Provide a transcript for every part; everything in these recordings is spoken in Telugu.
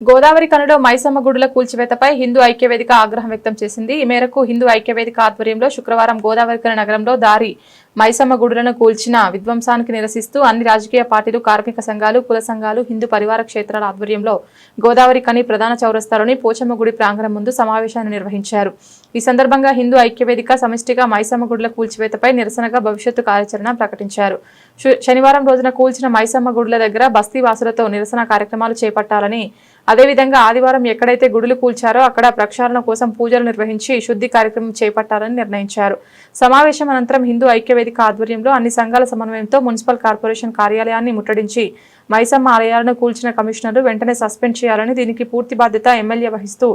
గోదావరి కనులో మైసమ్మ గుడుల కూల్చివేతపై హిందూ ఐక్యవేదిక ఆగ్రహం వ్యక్తం చేసింది. ఈ మేరకు హిందూ ఐక్యవేదిక ఆధ్వర్యంలో శుక్రవారం గోదావరి నగరంలో దారి మైసమ్మ గుడులను కూల్చిన విధ్వంసానికి నిరసిస్తూ అన్ని రాజకీయ పార్టీలు కార్మిక సంఘాలు కుల సంఘాలు హిందూ పరివార క్షేత్రాల ఆధ్వర్యంలో గోదావరి కని ప్రధాన చౌరస్తాలోని పోచమ్మ గుడి ప్రాంగణం ముందు సమావేశాన్ని నిర్వహించారు. ఈ సందర్భంగా హిందూ ఐక్యవేదిక సమిష్టిగా మైసమ్మ గుడుల కూల్చివేతపై నిరసనగా భవిష్యత్తు కార్యాచరణ ప్రకటించారు. శనివారం రోజున కూల్చిన మైసమ్మ గుడుల దగ్గర బస్తీ వాసులతో నిరసన కార్యక్రమాలు చేపట్టాలని అదేవిధంగా ఆదివారం ఎక్కడైతే గుడులు కూల్చారో అక్కడ ప్రక్షాళన కోసం పూజలు నిర్వహించి శుద్ధి కార్యక్రమం చేపట్టాలని నిర్ణయించారు. సమావేశం అనంతరం హిందూ ఐక్యవేదిక ఆధ్వర్యంలో అన్ని సంఘాల సమన్వయంతో మున్సిపల్ కార్పొరేషన్ కార్యాలయాన్ని ముట్టడించి మైసమ్మ ఆలయాలను కూల్చిన కమిషనర్లు వెంటనే సస్పెండ్ చేయాలని దీనికి పూర్తి బాధ్యత ఎమ్మెల్యే వహిస్తూ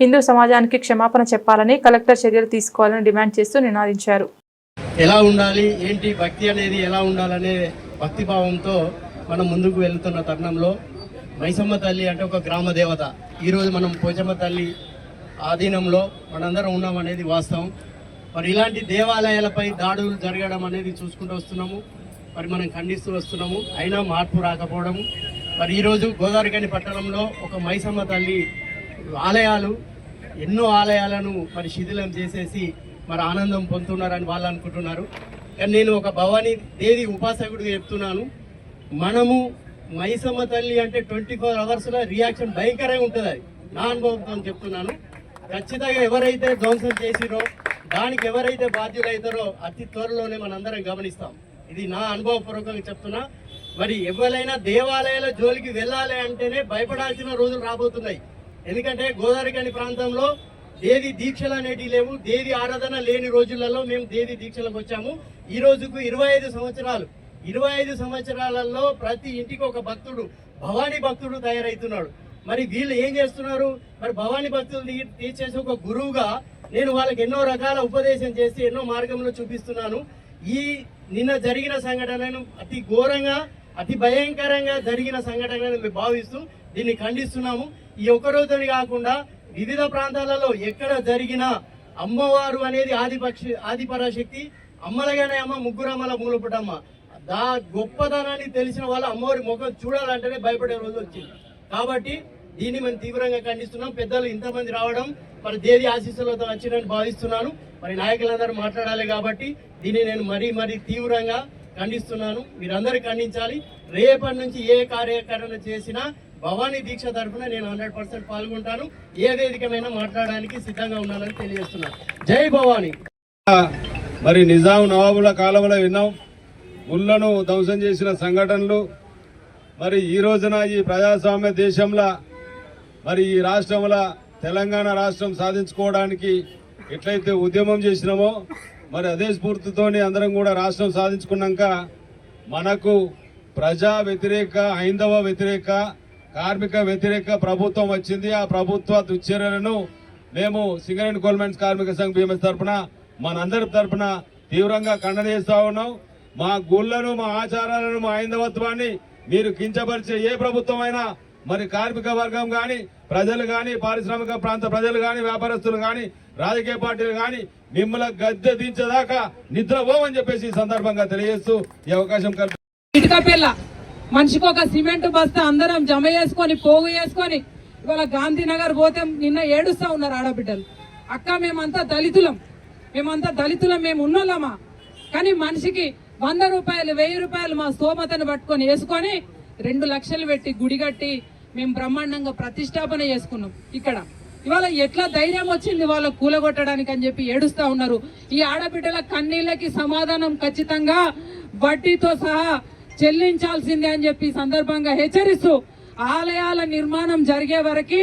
హిందూ సమాజానికి క్షమాపణ చెప్పాలని కలెక్టర్ చర్యలు తీసుకోవాలని డిమాండ్ చేస్తూ నినాదించారు. ఎలా ఉండాలి? ఏంటి? భక్తి అనేది ఎలా ఉండాలనే భక్తిభావంతో మనం ముందుకు వెళ్తున్న తరుణంలో మైసమ్మ తల్లి అంటే ఒక గ్రామ దేవత. ఈరోజు మనం పోచమ్మ తల్లి ఆధీనంలో మనందరం ఉన్నాం అనేది వాస్తవం. మరి ఇలాంటి దేవాలయాలపై దాడులు జరగడం అనేది చూసుకుంటూ వస్తున్నాము. మరి మనం ఖండిస్తూ వస్తున్నాము. అయినా మార్పు రాకపోవడము. మరి ఈరోజు గోదావరికని పట్టణంలో ఒక మైసమ్మ తల్లి ఆలయాలు ఎన్నో ఆలయాలను మరి శిథిలం చేసేసి మరి ఆనందం పొందుతున్నారని వాళ్ళు అనుకుంటున్నారు. కానీ నేను ఒక భవానీ దేవి ఉపాసకుడిగా చెప్తున్నాను. మనము మైసమ్మ తల్లి అంటే ట్వంటీ ఫోర్ అవర్స్లో రియాక్షన్ భయంకరంగా ఉంటుంది అది. నా అనుభవంతో చెప్తున్నాను. ఖచ్చితంగా ఎవరైతే ధ్వంసం చేసిరో దానికి ఎవరైతే బాధ్యులైతారో అతి త్వరలోనే మనందరం గమనిస్తాం. ఇది నా అనుభవపూర్వకంగా చెప్తున్నా. మరి ఎవరైనా దేవాలయాల జోలికి వెళ్ళాలి అంటేనే భయపడాల్సిన రోజులు రాబోతున్నాయి. ఎందుకంటే గోదావరికని ప్రాంతంలో దేవి దీక్షలు అనేటివి లేవు. దేవి ఆరాధన లేని రోజులలో మేము దేవి దీక్షలకు వచ్చాము. ఈ రోజుకు ఇరవై ఐదు సంవత్సరాలు. ఇరవై ఐదు సంవత్సరాలలో ప్రతి ఇంటికి ఒక భక్తుడు భవానీ భక్తుడు తయారవుతున్నాడు మరి వీళ్ళు ఏం చేస్తున్నారు? మరి భవానీ భక్తులు తీర్చేసి ఒక గురువుగా నేను వాళ్ళకి ఎన్నో రకాల ఉపదేశం చేసి ఎన్నో మార్గంలో చూపిస్తున్నాను. ఈ నిన్న జరిగిన సంఘటనను అతి ఘోరంగా అతి భయంకరంగా జరిగిన సంఘటనను మేము భావిస్తూ దీన్ని ఖండిస్తున్నాము. ఈ ఒక్క రోజుని కాకుండా వివిధ ప్రాంతాలలో ఎక్కడ జరిగిన అమ్మవారు అనేది ఆదిపక్ష ఆదిపరాశక్తి అమ్మలగానే అమ్మ ముగ్గురు అమ్మల మూలపుటమ్మ. దా గొప్పదనాన్ని తెలిసిన వాళ్ళ అమ్మవారి ముఖం చూడాలంటేనే భయపడే రోజు వచ్చింది. కాబట్టి దీన్ని మనం తీవ్రంగా ఖండిస్తున్నాం. పెద్దలు ఇంతమంది రావడం మరి దేవి ఆశీస్సులతో వచ్చిందని భావిస్తున్నాను. మరి నాయకులందరూ మాట్లాడాలి కాబట్టి దీన్ని నేను మరీ మరీ తీవ్రంగా ఖండిస్తున్నాను. మీరందరూ ఖండించాలి. రేపటి నుంచి ఏ కార్యకరణ చేసినా భవానీ దీక్ష తరఫున నేను హండ్రెడ్ పర్సెంట్ పాల్గొంటాను. ఏ వేదికమైనా మాట్లాడడానికి సిద్ధంగా ఉన్నానని తెలియజేస్తున్నాను. జై భవానీ. మరి నిజాం నవాబుల కాలంలో విన్నాం. గుళ్ళను ధ్వంసం చేసిన సంఘటనలు. మరి ఈ రోజున ఈ ప్రజాస్వామ్య దేశంలో మరి ఈ రాష్ట్రంలో తెలంగాణ రాష్ట్రం సాధించుకోవడానికి ఎట్లయితే ఉద్యమం చేసినామో మరి అదే స్ఫూర్తితోని అందరం కూడా రాష్ట్రం సాధించుకున్నాక మనకు ప్రజా వ్యతిరేక హైందవ వ్యతిరేక కార్మిక వ్యతిరేక ప్రభుత్వం వచ్చింది. ఆ ప్రభుత్వ దుశ్చర్యలను మేము సింగరేణి గవర్నమెంట్ కార్మిక సంఘ బీఎంఎస్ తరఫున మనందరి తరఫున తీవ్రంగా ఖండన చేస్తా ఉన్నాం. మా గుళ్ళను మా ఆచారాలను మా హైందవత్వాన్ని మీరు కించపరిచే ఏ ప్రభుత్వం అయినా మరి కార్మిక వర్గం కానీ ప్రజలు కానీ పారిశ్రామిక ప్రాంత ప్రజలు కానీ వ్యాపారస్తులు కానీ రాజకీయ పార్టీలు కానీ మిమ్మల్ని గద్దె దించేదాకా నిద్రపోమని చెప్పేసి ఈ సందర్భంగా తెలియజేస్తూ ఈ అవకాశం కల్పిల్ల ఇటుక పిల్ల. మనిషికి ఒక సిమెంట్ బస్తా అందరం జమ చేసుకొని పోగు చేసుకొని ఇవాళ గాంధీనగర్ పోతే నిన్న ఏడుస్తా ఉన్నారు ఆడబిడ్డలు. అక్క మేమంతా దళితులం. మేమంతా దళితులం మేము ఉన్నోళ్ళమా? కానీ మనిషికి వంద రూపాయలు వెయ్యి రూపాయలు మా స్తోమతను పట్టుకొని వేసుకొని రెండు లక్షలు పెట్టి గుడి కట్టి మేము బ్రహ్మాండంగా ప్రతిష్టాపన చేసుకున్నాం ఇక్కడ. ఇవాళ ఎట్లా ధైర్యం వచ్చింది వాళ్ళ కూలగొట్టడానికి అని చెప్పి ఏడుస్తా ఉన్నారు. ఈ ఆడబిడ్డల కన్నీళ్ళకి సమాధానం ఖచ్చితంగా వడ్డీతో సహా చెల్లించాల్సిందే అని చెప్పి సందర్భంగా హెచ్చరిస్తూ ఆలయాల నిర్మాణం జరిగే వరకు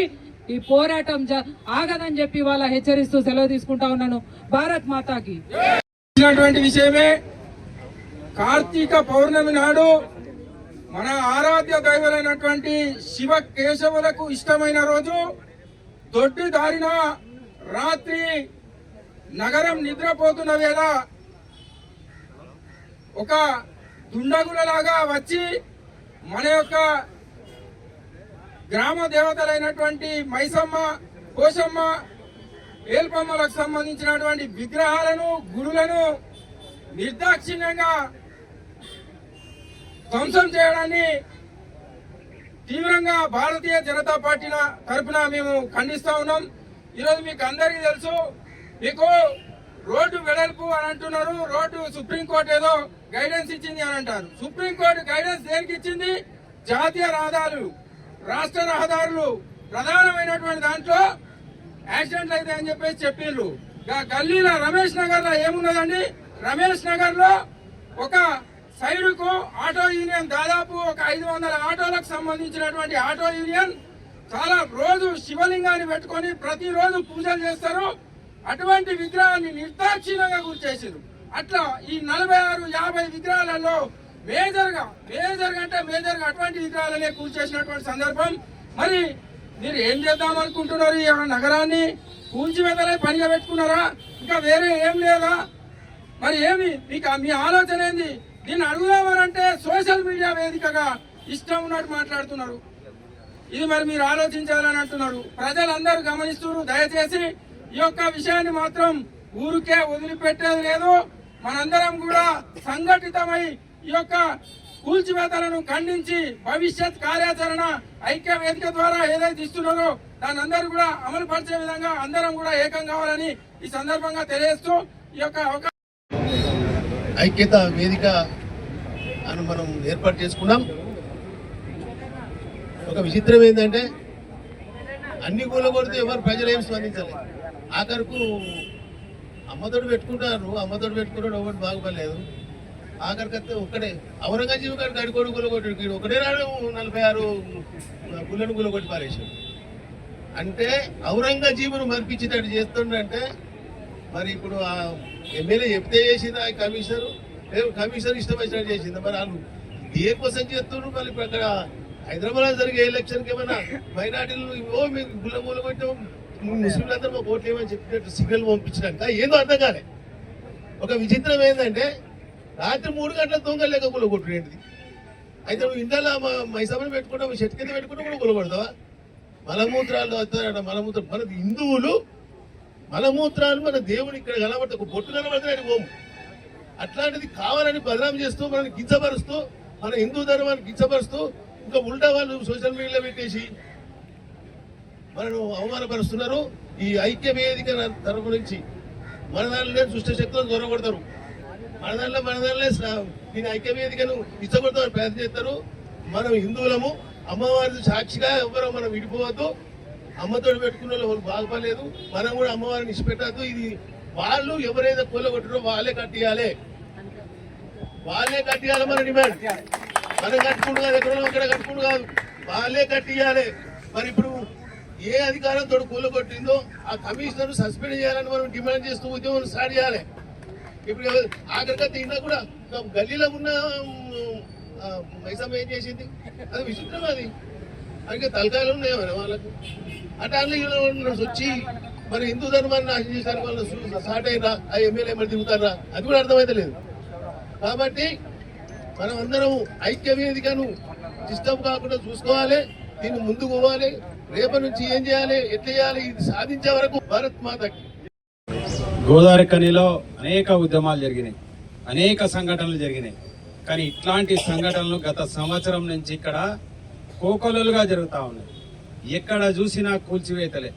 ఈ పోరాటం జ- ఆగదని చెప్పి వాళ్ళ హెచ్చరిస్తూ సెలవు తీసుకుంటా ఉన్నాను. భారత్ మాతాకి. విషయమే కార్తీక పౌర్ణమి నాడు మన ఆరాధ్య దైవలైనటువంటి శివ కేశవులకు ఇష్టమైన రోజు దొడ్డు దారిన రాత్రి నగరం నిద్రపోతున్న వేళ ఒక దుండగులలాగా వచ్చి మన యొక్క గ్రామ దేవతలైనటువంటి మైసమ్మ కోశమ్మ ఏల్పమ్మలకు సంబంధించినటువంటి విగ్రహాలను గురులను నిర్దాక్షిణ్యంగా ధ్వంసం చేయడాన్ని తీవ్రంగా భారతీయ జనతా పార్టీ తరఫున మేము ఖండిస్తా ఉన్నాం. ఈరోజు మీకు అందరికీ తెలుసు మీకు రోడ్డు వెడల్పు అని అంటున్నారు. రోడ్డు సుప్రీంకోర్టు ఏదో గైడెన్స్ ఇచ్చింది అని అంటారు. సుప్రీంకోర్టు గైడెన్స్ దేనికి ఇచ్చింది? జాతీయ రహదారులు రాష్ట్ర రహదారులు ప్రధానమైనటువంటి దాంట్లో యాక్సిడెంట్లు అయితే అని చెప్పేసి చెప్పిండ్రు గల్లీలో రమేష్ నగర్లో ఏమున్నదండి? రమేష్ నగర్లో ఒక సైడుకు ఆటో యూనియన్ దాదాపు ఒక ఐదు వందల ఆటోలకు సంబంధించినటువంటి ఆటో యూనియన్ చాలా రోజు శివలింగాన్ని పెట్టుకొని ప్రతిరోజు పూజలు చేస్తారు. అటువంటి విగ్రహాన్ని నిర్దాక్షిణ్యంగా గుర్చేసారు అట్లా ఈ నలభై ఆరు యాభై విగ్రహాలలో మేజర్గా మేజర్గా అంటే మేజర్గా అటువంటి విగ్రహాలనే కూల్చేసినటువంటి సందర్భం. మరి మీరు ఏం చేద్దాం అనుకుంటున్నారు ఈ నగరాన్ని? కూల్చివేతలే పనిగా పెట్టుకున్నారా? ఇంకా వేరే ఏం లేదా? మరి ఏమి? మీకు మీ ఆలోచన ఏంది? దీన్ని అడుగుదామనంటే సోషల్ మీడియా వేదికగా ఇష్టం ఉన్నట్టు మాట్లాడుతున్నారు. ఇది మరి మీరు ఆలోచించాలని అంటున్నారు. ప్రజలందరూ గమనిస్తున్నారు. దయచేసి ఈ యొక్క విషయాన్ని మాత్రం ఊరికే వదిలిపెట్టేది లేదు. మనందరం కూడా సంఘటితమై ఈ యొక్క కూల్చివేతలను ఖండించి భవిష్యత్ కార్యాచరణ ఐక్య వేదిక ద్వారా ఏదైతే ఇస్తున్నారో దాని అందరూ కూడా అమలు పరిచే విధంగా అందరం కూడా ఏకం కావాలని ఈ సందర్భంగా తెలియజేస్తూ ఈ యొక్క అవకాశం ఐక్యత వేదిక అని మనం ఏర్పాటు చేసుకున్నాం. ఒక విచిత్రం ఏంటంటే అన్ని కూలగొడితే ఎవరు ప్రజలు ఏం స్పందించాలి. ఆఖరుకు అమ్మతోడు పెట్టుకుంటారు అమ్మతోడు పెట్టుకున్నాడు ఒకటి బాగుపడలేదు. ఆఖరికైతే ఒక్కడే. ఔరంగజీవి గారు గడికోడు గులగొట్టి ఒకటే నాడు నలభై ఆరు గుళ్ళను గులగొట్టి పారేశాడు. అంటే ఔరంగజీవును మరిపించేటట్టు చేస్తుండంటే మరి ఇప్పుడు ఆ ఎమ్మెల్యే చెప్తే చేసింది ఆ కమిషనర్? లేదు కమిషనర్ ఇష్టమైనట్టు వచ్చినట్టు చేసింది. మరి వాళ్ళు దేనికోసం చేస్తున్నారు మరి ఇప్పుడు అక్కడ హైదరాబాద్ జరిగే ఎలక్షన్కి ఏమైనా మైనార్టీలు ఓ మీరు గుల్ల మూల కొట్టాం ముస్లింలందరూ మాకు ఓట్లు ఏమని చెప్పినట్టు సిగ్నల్ పంపించడానికి ఏదో అర్థం కాలే. ఒక విచిత్రం ఏంటంటే రాత్రి మూడు గంటల దొంగలు లేక గుల్ల అయితే నువ్వు ఇంట్లో మైసమ్మని పెట్టుకుంటావు చెట్టు కింద పెట్టుకుంటే కూడా గుల్ల కొడతావా? మలమూత్రాలు వస్తారట మలమూత్రం మన హిందువులు మలమూత్రాలు మన దేవుని ఇక్కడ కనబడితే ఒక బొట్టు కనబడితే ఓము. అట్లాంటిది కావాలని బదనాం చేస్తూ మనల్ని కించపరుస్తూ మన హిందూ ధర్మాన్ని కించపరుస్తూ ఇంకా ఉల్టా వాళ్ళు సోషల్ మీడియాలో పెట్టేసి మనను అవమానపరుస్తున్నారు. ఈ ఐక్య వేదిక తరపు నుంచి మన దానిలో దుష్ట శక్తులను దొరకొడతారు మన దానిలో మన దానిలో దీని ఐక్య వేదికను ఇచ్చగొడతామని ప్రయత్నం చేస్తారు. మనం హిందువులము అమ్మవారి సాక్షిగా ఎవరో మనం విడిపోవద్దు. అమ్మతోడు పెట్టుకున్న వాళ్ళు ఎవరు బాగుపడలేదు. మనం కూడా అమ్మవారిని ఇచ్చిపెట్టద్దు ఇది వాళ్ళు ఎవరైతే కొల్లగొట్టారో వాళ్ళే కట్టియాలి. వాళ్ళే కట్టియాలి మన డిమాండ్. మనం కట్టుకుంటు కాదు ఎక్కడ ఇక్కడ కట్టుకుంటు కాదు. వాళ్ళే కట్టియాలి. మరి ఇప్పుడు ఏ అధికారంతో కూలగొట్టిందో ఆ కమిషనర్ సస్పెండ్ చేయాలని మనం డిమాండ్ చేస్తూ ఉద్యమం స్టార్ట్ చేయాలి. ఇప్పుడు ఆఖరిగా తిన్నా కూడా గల్లీలో ఉన్న ఆ, మైసమ్మ ఏం చేసింది? అది విచిత్రం అది. అందుకే తలకాయలు ఉన్నాయి మరి వాళ్ళకు. అటాన్లు వచ్చి మరి హిందూ ధర్మాన్ని నాశనం చేశారు వాళ్ళు స్టార్ట్ అయినా ఆ ఎమ్మెల్యే మరి తిరుగుతారా అది కూడా అర్థమైతే లేదు. కాబట్టి మనం అందరం ఐక్య వేదికను డిస్టర్బ్ కాకుండా చూసుకోవాలి దీన్ని ముందుకు పోవాలి రేపటి నుంచి ఏం చేయాలి ఎట్లా చేయాలి ఇది సాధించే వరకు భారత్ మాతకి. గోదావరి కనిలో అనేక ఉద్యమాలు జరిగినాయి అనేక సంఘటనలు జరిగినాయి. కానీ ఇట్లాంటి సంఘటనలు గత సంవత్సరం నుంచి ఇక్కడ కోకొలలుగా జరుగుతూ ఉన్నాయి. ఎక్కడ చూసినా కూల్చివేతలే.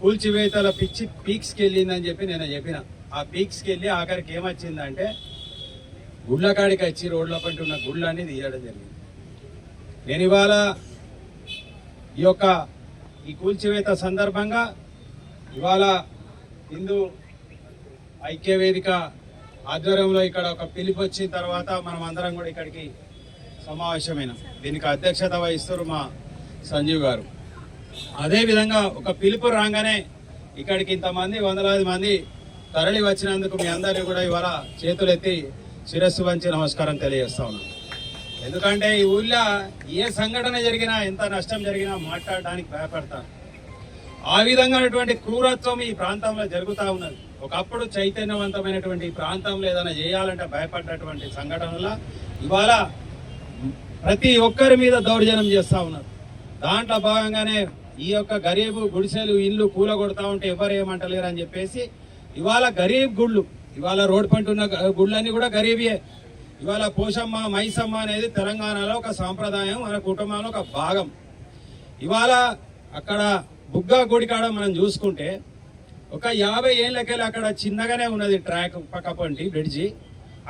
కూల్చివేతల పిచ్చి పీక్స్కి వెళ్ళిందని చెప్పి నేను చెప్పిన. ఆ పీక్స్కి వెళ్ళి ఆఖరికి ఏమొచ్చిందంటే గుళ్ళకాడికి వచ్చి రోడ్ల పంట ఉన్న గుళ్ళని తీయడం జరిగింది. నేను ఇవాళ ఈ యొక్క ఈ కూల్చివేత సందర్భంగా ఇవాళ హిందూ ఐక్యవేదిక ఆధ్వర్యంలో ఇక్కడ ఒక పిలుపు వచ్చిన తర్వాత మనం అందరం కూడా ఇక్కడికి సమావేశమైన. దీనికి అధ్యక్షత వహిస్తారు మా సంజీవ్ గారు. అదేవిధంగా ఒక పిలుపు రాగానే ఇక్కడికి ఇంతమంది వందలాది మంది తరలి వచ్చినందుకు మీ అందరినీ కూడా ఇవాళ చేతులెత్తి శిరస్సు వంచి నమస్కారం తెలియజేస్తా ఉన్నాను ఎందుకంటే ఈ ఊళ్ళో ఏ సంఘటన జరిగినా ఎంత నష్టం జరిగినా మాట్లాడడానికి భయపడతారు. ఆ విధంగానటువంటి క్రూరత్వం ఈ ప్రాంతంలో జరుగుతూ ఉన్నది. ఒకప్పుడు చైతన్యవంతమైనటువంటి ఈ ప్రాంతంలో ఏదైనా చేయాలంటే భయపడ్డటువంటి సంఘటనల ఇవాళ ప్రతి ఒక్కరి మీద దౌర్జన్యం చేస్తూ ఉన్నారు. దాంట్లో భాగంగానే ఈ యొక్క గరీబు గుడిసెలు ఇల్లు కూలగొడతా ఉంటే ఎవరు ఏమంటలేరు అని చెప్పేసి ఇవాళ గరీబ్ గుళ్ళు ఇవాళ రోడ్ పంట ఉన్న గుళ్ళన్నీ కూడా గరీబియే. ఇవాళ పోషమ్మ మైసమ్మ అనేది తెలంగాణలో ఒక సాంప్రదాయం మన కుటుంబంలో ఒక భాగం. ఇవాళ అక్కడ బుగ్గా గుడి కాడ మనం చూసుకుంటే ఒక యాభై ఏళ్ళకెళ్ళి అక్కడ చిన్నగానే ఉన్నది ట్రాక్ పక్కపంటి బ్రిడ్జి.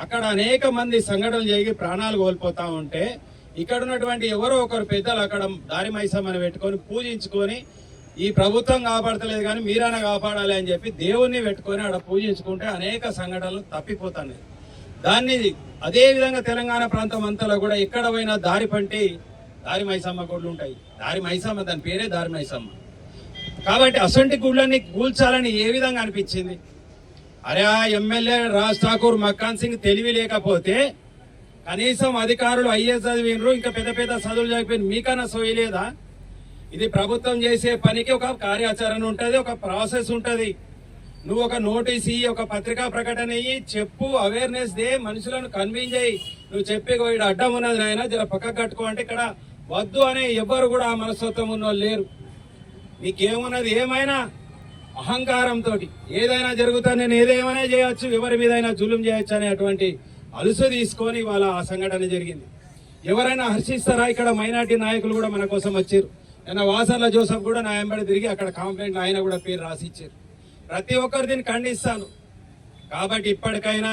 అక్కడ అనేక మంది సంఘటనలు జరిగి ప్రాణాలు కోల్పోతా ఉంటే ఇక్కడ ఉన్నటువంటి ఎవరో ఒకరు పెద్దలు అక్కడ దారి మైసమ్మని పెట్టుకొని పూజించుకొని ఈ ప్రభుత్వం కాపాడతలేదు కానీ మీరైనా కాపాడాలి అని చెప్పి దేవుణ్ణి పెట్టుకొని అక్కడ పూజించుకుంటే అనేక సంఘటనలు తప్పిపోతున్నాయి. దాన్ని అదే విధంగా తెలంగాణ ప్రాంతం అంతలో కూడా ఎక్కడ పోయినా దారి పంటి దారి మైసమ్మ గుళ్ళు ఉంటాయి. దారి మైసమ్మ దాని పేరే దారి మైసమ్మ. కాబట్టి అసంటి గుళ్ళని కూల్చాలని ఏ విధంగా అనిపించింది? అరే ఆ ఎమ్మెల్యే రాజ్ ఠాకూర్ మక్కాన్ సింగ్ తెలివి లేకపోతే కనీసం అధికారులు ఐఏఎస్ చదివినరు ఇంకా పెద్ద పెద్ద చదువులు చదివిన మీకన్నా సోయలేదా ఇది ప్రభుత్వం చేసే పనికి ఒక కార్యాచరణ ఉంటుంది ఒక ప్రాసెస్ ఉంటుంది. నువ్వు ఒక నోటీస్ ఇయ్యి ఒక పత్రికా ప్రకటన ఇయ్యి చెప్పు అవేర్నెస్ దే మనుషులను కన్విన్స్ చేయి. నువ్వు చెప్పి ఇక్కడ ఈడ అడ్డం ఉన్నది నాయన జర పక్కకు కట్టుకో అంటే ఇక్కడ వద్దు అనే ఎవ్వరు కూడా ఆ మనస్తత్వం ఉన్న వాళ్ళు లేరు. నీకేమున్నది? ఏమైనా? అహంకారంతో ఏదైనా జరుగుతా నేను ఏదేమైనా చేయొచ్చు ఎవరి మీదైనా జులుం చేయొచ్చు అనేటువంటి అలుసు తీసుకొని ఇవాళ ఆ సంఘటన జరిగింది. ఎవరైనా హర్షిస్తారా? ఇక్కడ మైనార్టీ నాయకులు కూడా మన కోసం వచ్చారు. నిన్న వాసర్ల జోసఫ్ కూడా నా వెంబడి తిరిగి అక్కడ కాంప్లైంట్ ఆయన కూడా పేరు రాసిచ్చారు. ప్రతి ఒక్కరు దీన్ని ఖండిస్తాను. కాబట్టి ఇప్పటికైనా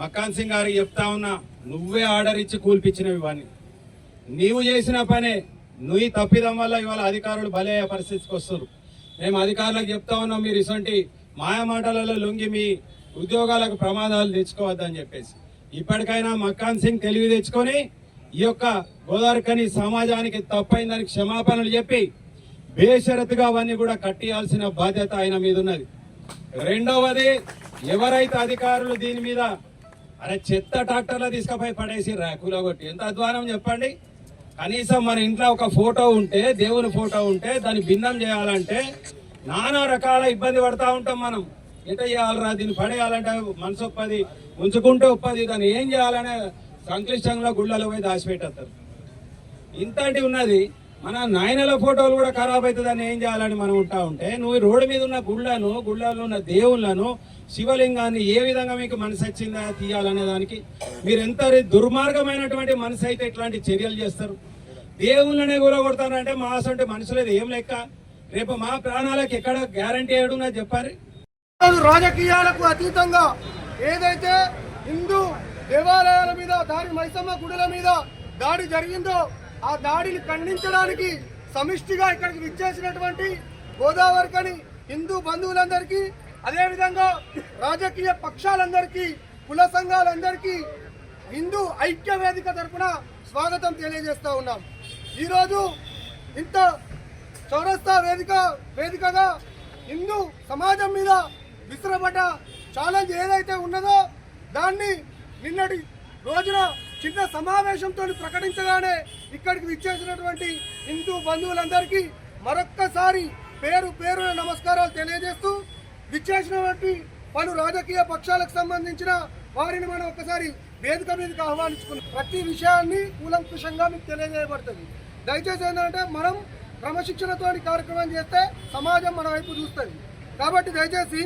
మక్కాన్ సింగ్ గారికి చెప్తా ఉన్నా నువ్వే ఆర్డర్ ఇచ్చి కూల్పించినవి ఇవన్నీ. నీవు చేసిన పనే నువ్వు తప్పిదం వల్ల ఇవాళ అధికారులు భలే పరిస్థితికి వస్తారు మేము అధికారులకు చెప్తా ఉన్నాం మీరు ఇటువంటి మాయ మాటలలో లొంగి మీ ఉద్యోగాలకు ప్రమాదాలు తెచ్చుకోవద్దని చెప్పేసి. ఇప్పటికైనా మక్కాన్ సింగ్ తెలివి తెచ్చుకొని ఈ యొక్క గోదావరికని సమాజానికి తప్పైందని క్షమాపణలు చెప్పి బేషరతుగా అవన్నీ కూడా కట్టియాల్సిన బాధ్యత ఆయన మీద ఉన్నది రెండవది ఎవరైతే అధికారులు దీని మీద అరే చెత్త ట్రాక్టర్లో తీసుకుపోయి పడేసి ర్యాకులో కొట్టి ఎంత అధ్వానం చెప్పండి? కనీసం మన ఇంట్లో ఒక ఫోటో ఉంటే దేవుని ఫోటో ఉంటే దాన్ని భిన్నం చేయాలంటే నానా రకాల ఇబ్బంది పడతా ఉంటాం మనం. ఎట చేయాలరా దీన్ని పడేయాలంటే మనసు ఒప్పది ఉంచుకుంటే ఒప్పది. దాన్ని ఏం చేయాలనే సంక్లిష్టంగా గుళ్ళలో పోయి దాచిపెట్టేస్తారు. ఇంతటి ఉన్నది మన నాయనల ఫోటోలు కూడా ఖరాబ్ అవుతుందని ఏం చేయాలని మనం ఉంటా ఉంటే నువ్వు రోడ్డు మీద ఉన్న గుళ్ళను గుళ్ళలో ఉన్న దేవుళ్ళను శివలింగాన్ని ఏ విధంగా మీకు మనసు వచ్చిందా తీయాలనే దానికి మీరు ఎంత దుర్మార్గమైనటువంటి మనసు అయితే ఇట్లాంటి చర్యలు చేస్తారు? దేవుళ్ళనే కూలగొడతారంటే మా అసంటే మనుషులేదు ఏం లెక్క? రేపు మా ప్రాణాలకు ఎక్కడ గ్యారంటీ ఏడున్నా చెప్పారు రాజకీయాలకు అతీతంగా ఏదైతే హిందూ దేవాలయాల మీద దాడి మైసమ్మ గుడుల మీద దాడి జరిగిందో ఆ దాడిని ఖండించడానికి సమిష్టిగా ఇక్కడికి విచ్చేసినటువంటి గోదావరికని హిందూ బంధువులందరికీ అదేవిధంగా రాజకీయ పక్షాలందరికీ కుల సంఘాలందరికీ హిందూ ఐక్య వేదిక తరఫున స్వాగతం తెలియజేస్తూ ఉన్నాం. ఈరోజు ఇంత చౌరస్తా వేదిక వేదికగా హిందూ సమాజం మీద విసిరబడ్డ ఛాలెంజ్ ఏదైతే ఉన్నదో దాన్ని నిన్నటి రోజున చిన్న సమావేశంతో ప్రకటించగానే ఇక్కడికి విచ్చేసినటువంటి హిందూ బంధువులందరికీ మరొక్కసారి పేరు పేరు నమస్కారాలు తెలియజేస్తూ విచ్చేసినటువంటి పలు రాజకీయ పక్షాలకు సంబంధించిన వారిని మనం ఒక్కసారి వేదిక మీదకి ఆహ్వానించుకున్నాం. ప్రతి విషయాన్ని కూలంకుషంగా మీకు తెలియజేయబడుతుంది. దయచేసి ఏంటంటే మనం క్రమశిక్షణతోని కార్యక్రమం చేస్తే సమాజం మన వైపు చూస్తుంది. కాబట్టి దయచేసి